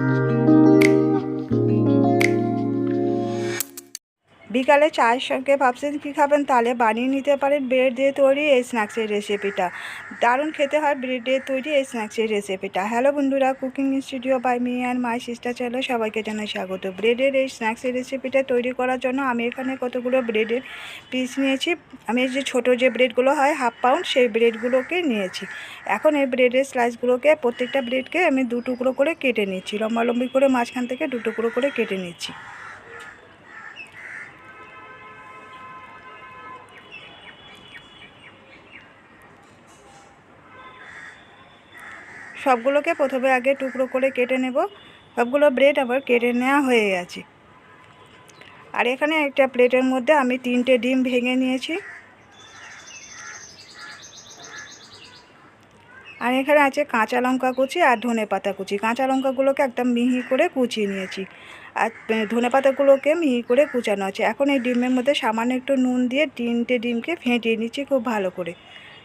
Música বিকালে চায়ের সঙ্গে ভাবছেন কী খাবেন তাহলে বানিয়ে নিতে পারেন ব্রেড দিয়ে তৈরি এই স্ন্যাক্সের রেসিপিটা। দারুণ খেতে হয় ব্রেড দিয়ে তৈরি এই স্ন্যাক্সের রেসিপিটা। হ্যালো বন্ধুরা, cooking studio by me and my sister চ্যানেলে সবাইকে জানাই স্বাগত। ব্রেডের এই স্ন্যাক্সের রেসিপিটা তৈরি করার জন্য আমি এখানে কতগুলো ব্রেডের পিস নিয়েছি। আমি যে ছোটো যে ব্রেডগুলো হয়, হাফ পাউন্ড, সেই ব্রেডগুলোকে নিয়েছি। এখন এই ব্রেডের স্লাইসগুলোকে প্রত্যেকটা ব্রেডকে আমি দু টুকরো করে কেটে নিচ্ছি। লম্বালম্বি করে মাঝখান থেকে দু টুকরো করে কেটে নিচ্ছি। সবগুলোকে প্রথমে আগে টুকরো করে কেটে নেব। সবগুলো ব্রেড আবার কেটে নেওয়া হয়ে গেছে। আর এখানে একটা প্লেটের মধ্যে আমি তিনটে ডিম ভেঙে নিয়েছি। আর এখানে আছে কাঁচা লঙ্কা কুচি আর ধনে পাতা কুচি। কাঁচা লঙ্কাগুলোকে একদম মিহি করে কুচিয়ে নিয়েছি। আর ধনে পাতাগুলোকে মিহি করে কুচানো আছে। এখন এই ডিমের মধ্যে সামান্য একটু নুন দিয়ে তিনটে ডিমকে ফেটিয়ে নিচ্ছি খুব ভালো করে।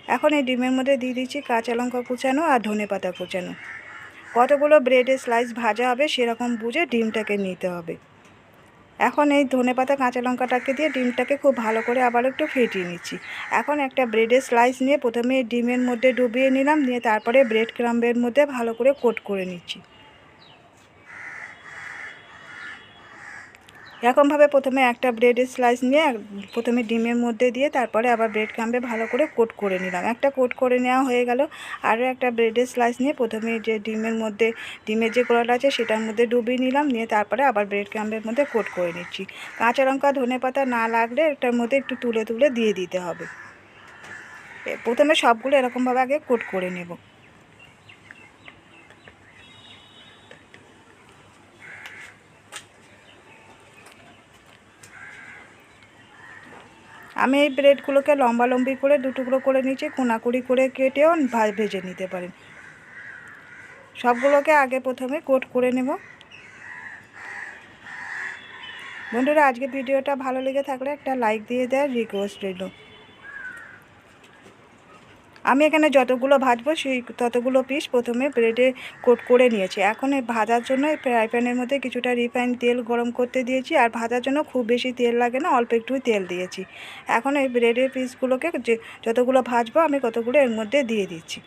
এখন এই ডিমের মধ্যে দিয়ে দিচ্ছি কাঁচা লঙ্কা কুচানো আর ধনে পাতা কুচানো। কতগুলো ব্রেডের স্লাইস ভাজা হবে সেরকম বুঝে ডিমটাকে নিতে হবে। এখন এই ধনে পাতা কাঁচা লঙ্কাটাকে দিয়ে ডিমটাকে খুব ভালো করে আবার একটু ফেটিয়ে নিচ্ছি। এখন একটা ব্রেডের স্লাইস নিয়ে প্রথমে ডিমের মধ্যে ডুবিয়ে নিলাম, নিয়ে তারপরে ব্রেড ক্রাম্বের মধ্যে ভালো করে কোট করে নিচ্ছি। এরকমভাবে প্রথমে একটা ব্রেডের স্লাইস নিয়ে, প্রথমে ডিমের মধ্যে দিয়ে, তারপরে আবার ব্রেড ক্রাম্বে ভালো করে কোট করে নিলাম। একটা কোট করে নেওয়া হয়ে গেল। আরও একটা ব্রেডের স্লাইস নিয়ে প্রথমে যে ডিমের মধ্যে, ডিমের যে গোড়াটা আছে সেটার মধ্যে ডুবিয়ে নিলাম, নিয়ে তারপরে আবার ব্রেড ক্রাম্বের মধ্যে কোট করে নিচ্ছি। কাঁচা লঙ্কা, ধনে পাতা না লাগলে এটার মধ্যে একটু তুলে তুলে দিয়ে দিতে হবে। প্রথমে সবগুলো এরকমভাবে আগে কোট করে নেব। আমি এই ব্রেডগুলোকে লম্বা লম্বি করে দু টুকরো করে নিচে কোনাকুড়ি করে কেটেও ভেজে নিতে পারেন সবগুলোকে আগে প্রথমে কোট করে নেব। বন্ধুরা আজকে ভিডিওটা ভালো লেগে থাকলে একটা লাইক দিয়ে দেয় রিকোয়েস্ট রইল। আমি এখানে যতগুলো ভাজবো, সেই ততগুলো পিস প্রথমে ব্রেডে কোট করে নিয়েছি। এখন এই ভাজার জন্য এই ফ্রাই প্যানের মধ্যে কিছুটা রিফাইন তেল গরম করতে দিয়েছি আর ভাজার জন্য খুব বেশি তেল লাগে না, অল্প একটু তেল দিয়েছি। এখন এই ব্রেডের পিসগুলোকে যে যতগুলো ভাজবো, আমি কতগুলো এর মধ্যে দিয়ে দিচ্ছি।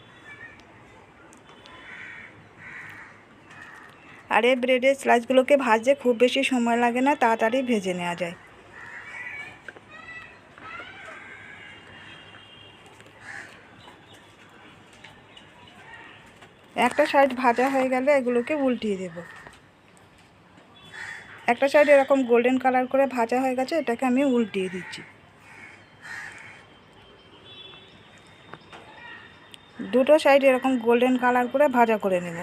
আর এই ব্রেডের স্লাইসগুলোকে ভাজতে খুব বেশি সময় লাগে না, তাড়াতাড়ি ভেজে নেওয়া যায়। একটা সাইড ভাজা হয়ে গেলে এগুলোকে উল্টিয়ে দেব। একটা সাইড এরকম গোল্ডেন কালার করে ভাজা হয়ে গেছে, এটাকে আমি উল্টিয়ে দিচ্ছি। দুটো সাইড এরকম গোল্ডেন কালার করে ভাজা করে নেব।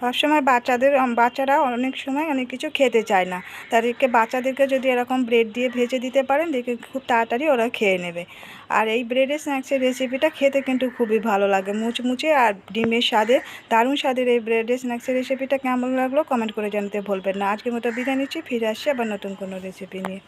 সবসময় বাচ্চাদের বাচ্চারা অনেক সময় অনেক কিছু খেতে চায় না। তাদেরকে, বাচ্চাদেরকে যদি এরকম ব্রেড দিয়ে ভেজে দিতে পারেন, দেখে খুব তাড়াতাড়ি ওরা খেয়ে নেবে। আর এই ব্রেডের স্ন্যাক্সের রেসিপিটা খেতে কিন্তু খুবই ভালো লাগে। মুচমুচে আর ডিমের স্বাদে, দারুণ স্বাদের এই ব্রেডের স্ন্যাক্সের রেসিপিটা কেমন লাগল কমেন্ট করে জানাতে ভুলবেন না। আজকের মতো বিদায় নিচ্ছি, ফিরে আসছি আবার নতুন কোনো রেসিপি নিয়ে।